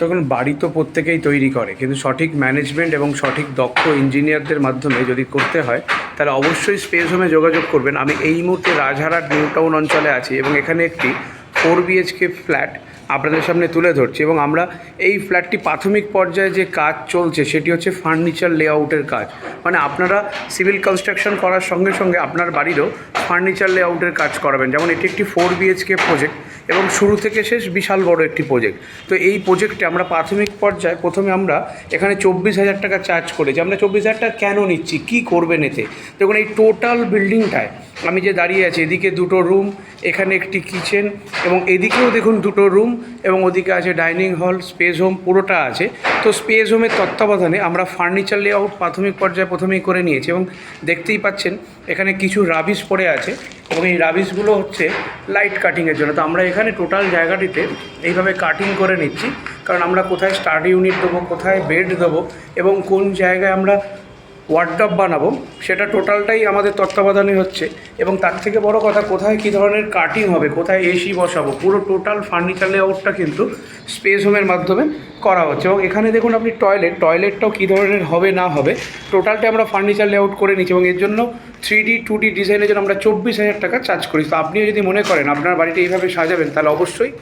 তখন বাড়ি তো প্রত্যেকেই তৈরি করে। কিন্তু সঠিক ম্যানেজমেন্ট এবং সঠিক দক্ষ ইঞ্জিনিয়ারদের মাধ্যমে যদি করতে হয়, তাহলে অবশ্যই স্পেস হোমে যোগাযোগ করবেন। আমি এই মুহূর্তে রাজহারা নিউ টাউন অঞ্চলে আছি এবং এখানে একটি ফোর বিএইচকে ফ্ল্যাট আপনাদের সামনে তুলে ধরছি এবং আমরা এই ফ্ল্যাটটি প্রাথমিক পর্যায়ে যে কাজ চলছে সেটি হচ্ছে ফার্নিচার লেআউটের কাজ। মানে আপনারা সিভিল কনস্ট্রাকশন করার সঙ্গে সঙ্গে আপনার বাড়িরও ফার্নিচার লেআউটের কাজ করাবেন। যেমন এটি একটি ফোর বিএইচকে প্রজেক্ট এবং শুরু থেকে শেষ বিশাল বড় একটি প্রজেক্ট তো এই প্রজেক্টে আমরা প্রাথমিক পর্যায়ে প্রথমে আমরা এখানে চব্বিশ হাজার টাকা চার্জ করেছি। আমরা চব্বিশ হাজার টাকা কেন নিচ্ছি? কী করবেন এতে? দেখুন, এই টোটাল বিল্ডিংটায় আমি যে দাঁড়িয়ে আছি, এদিকে দুটো রুম এখানে একটি কিচেন এবং এদিকেও দেখুন দুটো রুম এবং ওদিকে আছে ডাইনিং হল স্পেস হোম পুরোটা আছে। তো স্পেস হোমের তত্ত্বাবধানে আমরা ফার্নিচার লেআউট প্রাথমিক পর্যায়ে প্রথমেই করে নিয়েছি এবং দেখতেই পাচ্ছেন, এখানে কিছু রাবিশ পড়ে আছে এবং এই রাবিশগুলো হচ্ছে লাইট কাটিংয়ের জন্য। তো আমরা এখানে টোটাল জায়গাটিতে এইভাবে কাটিং করে নিচ্ছি, কারণ আমরা কোথায় স্টাডি ইউনিট দেবো, কোথায় বেড দেবো এবং কোন জায়গায় আমরা ওয়ার্ডটপ বানাবো, সেটা টোটালটাই আমাদের তত্ত্বাবধানে হচ্ছে। এবং তার থেকে বড় কথা, কোথায় কী ধরনের কাটিং হবে, কোথায় এসি বসাবো, পুরো টোটাল ফার্নিচার লেআউটটা কিন্তু স্পেস হোমের মাধ্যমে করা হচ্ছে। এবং এখানে দেখুন আপনি টয়লেট টয়লেটটাও কী ধরনের হবে, না হবে টোটালটা আমরা ফার্নিচার লেআউট করে নিচ্ছি। এবং এর জন্য থ্রি ডি টু ডি ডিজাইনের জন্য আমরা চব্বিশ হাজার টাকা চার্জ করি। তো আপনিও যদি মনে করেন, আপনার বাড়িটা এইভাবে সাজাবেন, তাহলে অবশ্যই